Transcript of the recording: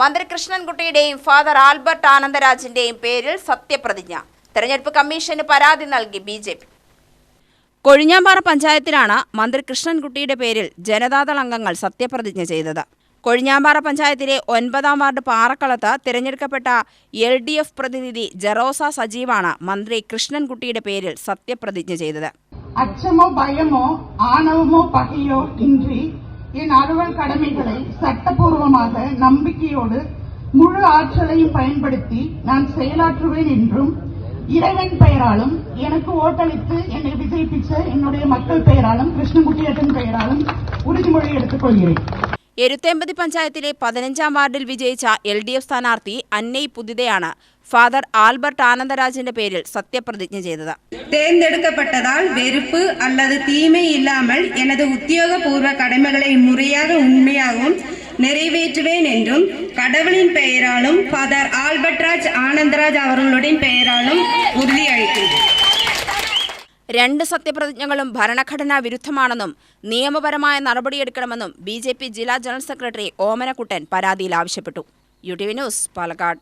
മന്ത്രി കൃഷ്ണൻകുട്ടിയുടെയും father Albert ആനന്ദരാജിന്റെയും പേരിൽ സത്യപ്രതിജ്ഞ. തെരഞ്ഞെടുപ്പ് കമ്മീഷന് പരാതി നൽകി ബി ജെ പി. കൊഴിഞ്ഞാമ്പാറ പഞ്ചായത്തിലാണ് മന്ത്രി കൃഷ്ണൻകുട്ടിയുടെ പേരിൽ ജനതാദൾ അംഗങ്ങൾ സത്യപ്രതിജ്ഞ ചെയ്തത്. കൊഴിഞ്ഞാമ്പാറ പഞ്ചായത്തിലെ ഒൻപതാം വാർഡ് പാറക്കളത്ത് തിരഞ്ഞെടുക്കപ്പെട്ട എൽ ഡി എഫ് പ്രതിനിധി ജെറോസ സജീവാണ് മന്ത്രി കൃഷ്ണൻകുട്ടിയുടെ പേരിൽ സത്യപ്രതിജ്ഞ ചെയ്തത്. അച്ഛമോ ഭയമോ ആണവമോ പകയോ ഇൻട്രി என் அலுவல் கடமைகளை சட்டபூர்வமாக நம்பிக்கையோடு முழு ஆற்றலையும் பயன்படுத்தி நான் செயலாற்றுவேன் என்றும் இறைவன் பெயராலும் எனக்கு ஓட்டளித்து என்னை விஜயிப்பிச்ச என்னுடைய மக்கள் பெயராலும் கிருஷ்ணகுட்டியப்பன் பெயராலும் உறுதிமொழி எடுத்துக் கொள்கிறேன் എരുത്തേമ്പതി പഞ്ചായത്തിലെ പതിനഞ്ചാം വാർഡിൽ വിജയിച്ച എൽ ഡി എഫ് സ്ഥാനാർത്ഥി അന്നൈ പുതിതയാണ് ഫാദർ ആൽബർട്ട് ആനന്ദരാജിന്റെ പേരിൽ സത്യപ്രതിജ്ഞ ചെയ്തത് தேர்ந்தெடுக்கப்பட்டதால் வெறுப்பு அல்லது தீமை இல்லாமல் எனது உத்தியோகபூர்வ கடமைகளை முறையாக உண்மையாகவும் நிறைவேற்றுவேன் என்றும் கடவுளின் பெயராலும் ஃபாதர் ஆல்பர்ட்ராஜ் ஆனந்தராஜ் அவர்களுடைய பெயராலும் உறுதியளிக்கிறேன் രണ്ട് സത്യപ്രതിജ്ഞകളും ഭരണഘടനാ വിരുദ്ധമാണെന്നും നിയമപരമായ നടപടിയെടുക്കണമെന്നും ബി ജെ പി ജില്ലാ ജനറൽ സെക്രട്ടറി ഓമനക്കുട്ടൻ പരാതിയിൽ ആവശ്യപ്പെട്ടു U T V news Palakkad